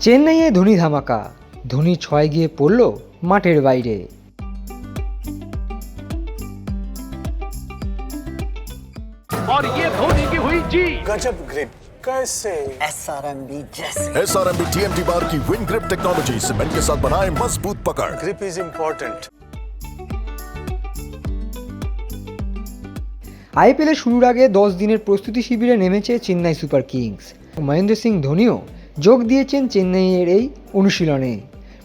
চেন্নাইয়ে ধোনি ধামাকা ধোনি ছয় গিয়ে পড়ল মাঠের বাইরে और ये धोनी की हुई जी गजब ग्रिप कैसे एस आर एम बी जैसे S R M B T M T बार की विन ग्रिप टेक्नोलॉजी सीमेंट के साथ बनाए मजबूत पकड़ ग्रिप इज इम्पोर्टेंट আইপিএলের শুরুর আগে দশ দিনের প্রস্তুতি শিবিরে নেমেছে চেন্নাই সুপার কিংস মহেন্দ্র সিং ধোনিও যোগ দিয়েছেন চেন্নাইয়ের এই অনুশীলনে।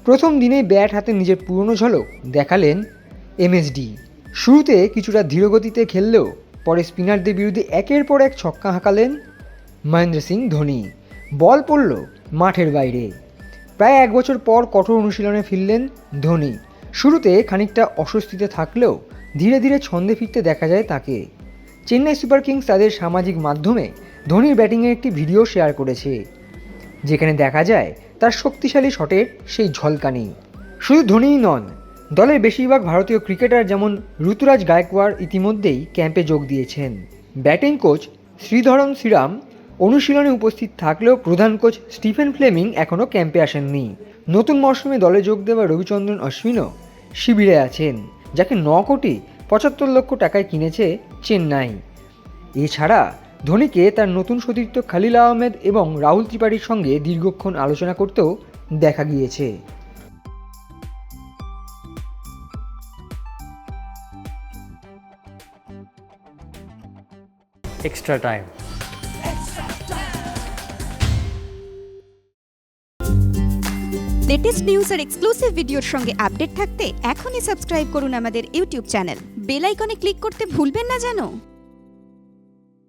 প্রথম দিনেই ব্যাট হাতে নিজের পুরনো ঝলক দেখালেন এমএসডি। শুরুতে কিছুটা ধীরগতিতে খেললেও পরে স্পিনারদের বিরুদ্ধে একের পর এক ছক্কা হাঁকালেন মহেন্দ্র সিং ধোনি। বল পড়ল মাঠের বাইরে। প্রায় এক বছর পর কঠোর অনুশীলনে ফিরলেন ধোনি। শুরুতে খানিকটা অস্বস্তিতে থাকলেও ধীরে ধীরে ছন্দে ফিরতে দেখা যায় তাকে। চেন্নাই সুপার কিংস তাদের সামাজিক মাধ্যমে ধোনির ব্যাটিংয়ের একটি ভিডিও শেয়ার করেছে। যেখানে দেখা যায় তার শক্তিশালী শটের সেই ঝলকানি। শুধু ধোনিই নন, দলের বেশিরভাগ ভারতীয় ক্রিকেটার যেমন ঋতুরাজ গায়কোয়াড় ইতিমধ্যেই ক্যাম্পে যোগ দিয়েছেন। ব্যাটিং কোচ শ্রীধরন শ্রীরাম অনুশীলনে উপস্থিত থাকলেও প্রধান কোচ স্টিফেন ফ্লেমিং এখনও ক্যাম্পে আসেননি। নতুন মরশুমে দলে যোগ দেওয়া রবিচন্দ্রন অশ্বিনও শিবিরে আছেন, যাকে ন কোটি পঁচাত্তর লক্ষ টাকায় কিনেছে চেন্নাই। এছাড়া ধোনিকে তার নতুন সতীর্থ খালিল আহমেদ এবং রাহুল ত্রিপাঠীর সঙ্গে দীর্ঘক্ষণ আলোচনা করতেও দেখা গিয়েছে। এক্সট্রা টাইম লেটেস্ট নিউজ আর এক্সক্লুসিভ ভিডিওর সঙ্গে আপডেট থাকতে এখনই সাবস্ক্রাইব করুন আমাদের ইউটিউব চ্যানেল বেল আইকনে ক্লিক করতে ভুলবেন না জানো